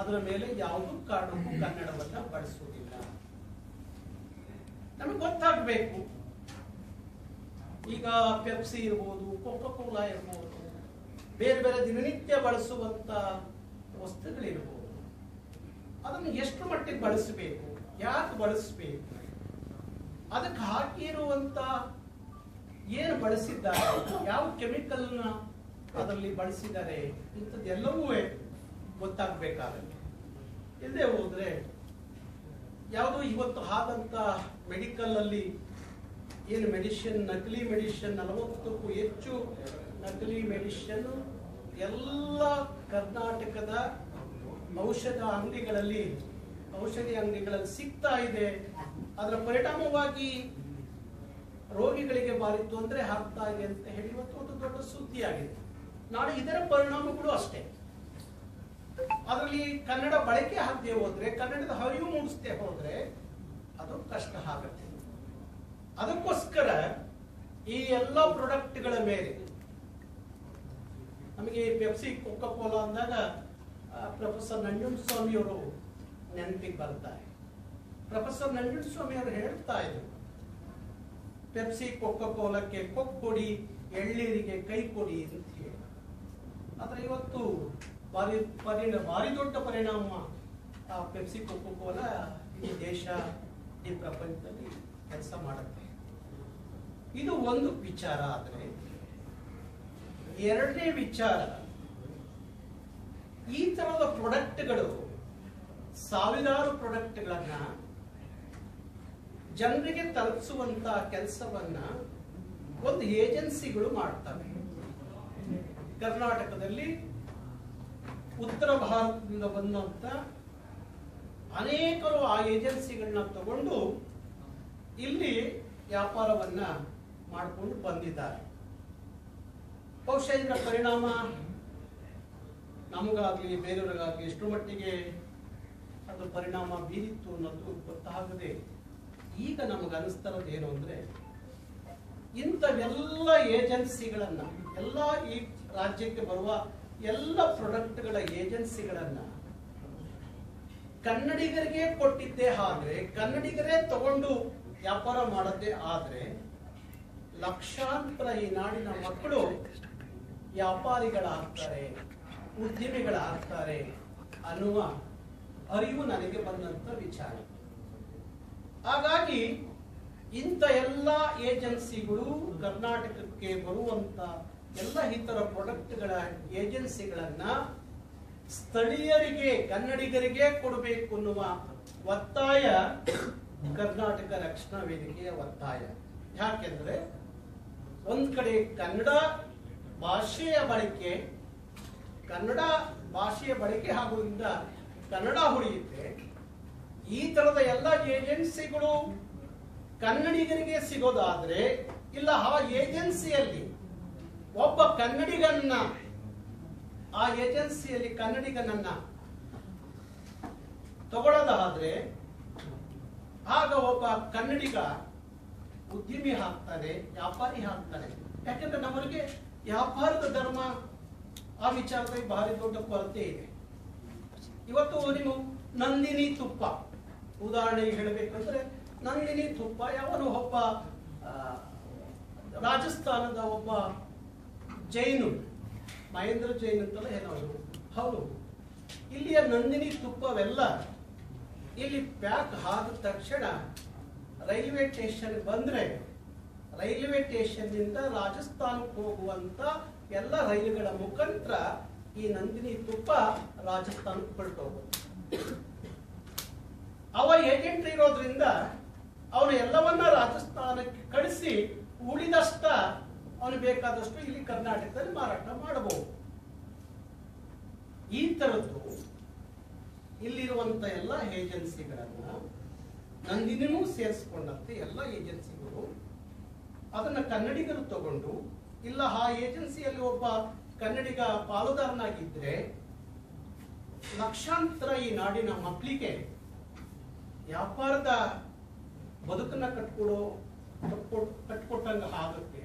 ಅದರ ಮೇಲೆ ಯಾವುದೂ ಕಾರಣಕ್ಕೂ ಕನ್ನಡವನ್ನ ಬಳಸುವುದಿಲ್ಲ. ನಮಗೆ ಗೊತ್ತಾಗಬೇಕು. ಈಗ ಪೆಪ್ಸಿ ಇರ್ಬೋದು ಕೋಕೋ ಕೋಲಾ ಇರ್ಬೋದು, ಬೇರೆ ಬೇರೆ ದಿನನಿತ್ಯ ಬಳಸುವಂತ ವಸ್ತುಗಳಿರ್ಬೋದು. ಅದನ್ನು ಎಷ್ಟು ಮಟ್ಟಿಗೆ ಬಳಸಬೇಕು, ಯಾಕೆ ಬಳಸಬೇಕು? ಅದಕ್ಕೆ ಹಾಕಿರುವಂತ ಏನು ಬಳಸಿದ್ದಾರೆ, ಯಾವ ಕೆಮಿಕಲ್ನ ಅದರಲ್ಲಿ ಬಳಸಿದ್ದಾರೆ, ಇಂಥದ್ದೆಲ್ಲವೂ ಗೊತ್ತಾಗಬೇಕಾಗತ್ತೆ ಇಲ್ಲದೆ ಹೋದ್ರೆ, ಯಾವುದೋ ಇವತ್ತು ಆದಂಥ ಮೆಡಿಕಲಲ್ಲಿ ಏನು ಮೆಡಿಷನ್, ನಕಲಿ ಮೆಡಿಷನ್, ನಲವತ್ತಕ್ಕೂ ಹೆಚ್ಚು ನಕಲಿ ಮೆಡಿಷನ್, ಎಲ್ಲ ಕರ್ನಾಟಕದ ಔಷಧ ಅಂಗಡಿಗಳಲ್ಲಿ, ಔಷಧಿ ಅಂಗಡಿಗಳಲ್ಲಿ ಸಿಗ್ತಾ ಇದೆ. ಅದರ ಪರಿಣಾಮವಾಗಿ ರೋಗಿಗಳಿಗೆ ಭಾರಿ ತೊಂದರೆ ಆಗ್ತಾ ಇದೆ ಅಂತ ಹೇಳಿ ಇವತ್ತು ಒಂದು ದೊಡ್ಡ ಸುದ್ದಿ ಆಗಿದೆ ನಾಳೆ ಇದರ ಪರಿಣಾಮಗಳು ಅಷ್ಟೇ. ಅದರಲ್ಲಿ ಕನ್ನಡ ಬಳಕೆ ಆಗದೆ ಹೋದ್ರೆ, ಕನ್ನಡದ ಹರಿವು ಮೂಡಿಸದೆ ಹೋದ್ರೆ ಅದು ಕಷ್ಟ ಆಗತ್ತೆ. ಅದಕ್ಕೋಸ್ಕರ ಈ ಎಲ್ಲ ಪ್ರಾಡಕ್ಟ್ಗಳ ಮೇಲೆ, ನಮಗೆ ಪೆಪ್ಸಿ ಕೊಕ್ಕೋ ಕೋಲಾ ಅಂದಾಗ ಪ್ರೊಫೆಸರ್ ನಂಜುಂಡಸ್ವಾಮಿ ಅವರು ನೆನಪಿಗೆ ಬರ್ತಾರೆ. ಪ್ರೊಫೆಸರ್ ನಂಜುಂಡಸ್ವಾಮಿ ಅವರು ಹೇಳ್ತಾ ಇದ್ರು ಪೆಪ್ಸಿ ಕೊಕ್ಕೋ ಕೋಲಕ್ಕೆ ಕೊಕ್ ಕೊಡಿ ಎಳ್ಳೀರಿಗೆ ಕೈ ಕೊಡಿ ಅಂತ ಹೇಳಿ. ಆದ್ರೆ ಇವತ್ತು ಭಾರಿ ಭಾರಿ ದೊಡ್ಡ ಪರಿಣಾಮ ಆ ಪೆಪ್ಸಿ ಕೊಕ್ಕೋ ಕೋಲಾ ಈ ದೇಶ, ಈ ಪ್ರಪಂಚದಲ್ಲಿ ಕೆಲಸ ಮಾಡುತ್ತೆ. ಇದು ಒಂದು ವಿಚಾರ ಆದರೆ, ಎರಡನೇ ವಿಚಾರ, ಈ ತರದ ಪ್ರೊಡಕ್ಟ್ಗಳು ಸಾವಿರಾರು ಪ್ರಾಡಕ್ಟ್ಗಳನ್ನ ಜನರಿಗೆ ತಲುಪಿಸುವಂತ ಕೆಲಸವನ್ನ ಒಂದು ಏಜೆನ್ಸಿಗಳು ಮಾಡ್ತವೆ. ಕರ್ನಾಟಕದಲ್ಲಿ ಉತ್ತರ ಭಾರತದಿಂದ ಬಂದಂತ ಅನೇಕರು ಆ ಏಜೆನ್ಸಿಗಳನ್ನ ತಗೊಂಡು ಇಲ್ಲಿ ವ್ಯಾಪಾರವನ್ನ ಮಾಡಿಕೊಂಡು ಬಂದಿದ್ದಾರೆ. ಬಹುಶಃ ಇದರ ಪರಿಣಾಮ ನಮಗಾಗ್ಲಿ, ಬೇರೆಯವರಿಗಾಗ್ಲಿ ಎಷ್ಟು ಮಟ್ಟಿಗೆ ಅದರ ಪರಿಣಾಮ ಬೀರಿತ್ತು ಅನ್ನೋದು ಗೊತ್ತಾಗದೆ ಈಗ ನಮಗೆ ಅನಿಸ್ತಿರೋದು ಏನು ಅಂದರೆ ಇಂಥವೆಲ್ಲ ಏಜೆನ್ಸಿಗಳನ್ನ, ಎಲ್ಲ ಈ ರಾಜ್ಯಕ್ಕೆ ಬರುವ ಎಲ್ಲ ಪ್ರೊಡಕ್ಟ್ಗಳ ಏಜೆನ್ಸಿಗಳನ್ನ ಕನ್ನಡಿಗರಿಗೆ ಕೊಟ್ಟಿದ್ದೇ ಆದ್ರೆ, ಕನ್ನಡಿಗರೇ ತಗೊಂಡು ವ್ಯಾಪಾರ ಮಾಡದ್ದೇ ಆದ್ರೆ ಲಕ್ಷಾಂತರ ಈ ನಾಡಿನ ಮಕ್ಕಳು ವ್ಯಾಪಾರಿಗಳಾಗ್ತಾರೆ, ಉದ್ಯಮಿಗಳಾಗ್ತಾರೆ ಅನ್ನುವ ಅರಿವು ನನಗೆ ಬಂದಂತ ವಿಚಾರ. ಹಾಗಾಗಿ ಇಂಥ ಎಲ್ಲ ಏಜೆನ್ಸಿಗಳು ಕರ್ನಾಟಕಕ್ಕೆ ಬರುವಂತ ಎಲ್ಲ ಇತರ ಪ್ರೊಡಕ್ಟ್ಗಳ ಏಜೆನ್ಸಿಗಳನ್ನ ಸ್ಥಳೀಯರಿಗೆ, ಕನ್ನಡಿಗರಿಗೆ ಕೊಡಬೇಕು ಅನ್ನುವ ಒತ್ತಾಯ ಕರ್ನಾಟಕ ರಕ್ಷಣಾ ವೇದಿಕೆಯ ಒತ್ತಾಯ. ಯಾಕೆಂದ್ರೆ ಒಂದ್ ಕಡೆ ಕನ್ನಡ ಭಾಷೆಯ ಬಳಕೆ, ಕನ್ನಡ ಭಾಷೆಯ ಬಳಕೆ ಆಗುವುದರಿಂದ ಕನ್ನಡ ಉಳಿಯುತ್ತೆ. ಈ ತರದ ಎಲ್ಲ ಏಜೆನ್ಸಿಗಳು ಕನ್ನಡಿಗರಿಗೆ ಸಿಗೋದಾದ್ರೆ, ಇಲ್ಲ ಆ ಏಜೆನ್ಸಿಯಲ್ಲಿ ಒಬ್ಬ ಕನ್ನಡಿಗನ್ನ, ಆ ಏಜೆನ್ಸಿಯಲ್ಲಿ ಕನ್ನಡಿಗನನ್ನ ತಗೊಳ್ಳೋದಾದ್ರೆ ಆಗ ಒಬ್ಬ ಕನ್ನಡಿಗ ಉದ್ಯಮಿ ಹಾಕ್ತಾನೆ ವ್ಯಾಪಾರಿ ಹಾಕ್ತಾನೆ ಯಾಕಂದ್ರೆ ನಮ್ಮವರಿಗೆ ವ್ಯಾಪಾರದ ಧರ್ಮ ಆ ವಿಚಾರದಲ್ಲಿ ಭಾರಿ ದೊಡ್ಡ ಕೊರತೆ ಇದೆ. ಇವತ್ತು ನೀವು ನಂದಿನಿ ತುಪ್ಪ, ಉದಾಹರಣೆಗೆ ಹೇಳಬೇಕಂದ್ರೆ ನಂದಿನಿ ತುಪ್ಪ ಯಾವನು ಒಬ್ಬ ರಾಜಸ್ಥಾನದ ಒಬ್ಬ ಜೈನು. ಮಹೇಂದ್ರ ಜೈನ್ ಅಂತಲೇ ಏನೋ ಹೌದು. ಇಲ್ಲಿಯ ನಂದಿನಿ ತುಪ್ಪವೆಲ್ಲ ಇಲ್ಲಿ ಪ್ಯಾಕ್ ಆದ ತಕ್ಷಣ ರೈಲ್ವೆ ಸ್ಟೇಷನ್ ಬಂದ್ರೆ ರೈಲ್ವೆ ಸ್ಟೇಷನ್ನಿಂದ ರಾಜಸ್ಥಾನಕ್ಕೆ ಹೋಗುವಂತ ಎಲ್ಲ ರೈಲುಗಳ ಮುಖಾಂತರ ಈ ನಂದಿನಿ ತುಪ್ಪ ರಾಜಸ್ಥಾನಕ್ಕೆ ಹೊರಟೋಗುತ್ತೆ ಅವ ಏಜೆಂಟ್ ಇರೋದ್ರಿಂದ ಅವನು ಎಲ್ಲವನ್ನ ರಾಜಸ್ಥಾನಕ್ಕೆ ಕಳಿಸಿ ಉಳಿದಷ್ಟ ಅವನು ಬೇಕಾದಷ್ಟು ಇಲ್ಲಿ ಕರ್ನಾಟಕದಲ್ಲಿ ಮಾರಾಟ ಮಾಡಬಹುದು. ಈ ತರದ್ದು ಇಲ್ಲಿರುವಂತ ಎಲ್ಲ ಏಜೆನ್ಸಿಗಳನ್ನ ನಂದಿನೂ ಸೇರಿಸಿಕೊಂಡಂತೆ ಎಲ್ಲ ಏಜೆನ್ಸಿಗಳು ಅದನ್ನ ಕನ್ನಡಿಗರು ತಗೊಂಡು, ಇಲ್ಲ ಆ ಏಜೆನ್ಸಿಯಲ್ಲಿ ಒಬ್ಬ ಕನ್ನಡಿಗ ಪಾಲುದಾರನಾಗಿದ್ರೆ ಲಕ್ಷಾಂತರ ಈ ನಾಡಿನ ಮಕ್ಕಳಿಗೆ ವ್ಯಾಪಾರದ ಬದುಕನ್ನ ಕಟ್ಕೊಡೋ ಕಟ್ಕೊಟ್, ಕಟ್ಕೊಟ್ಟಂಗ ಆಗುತ್ತೆ.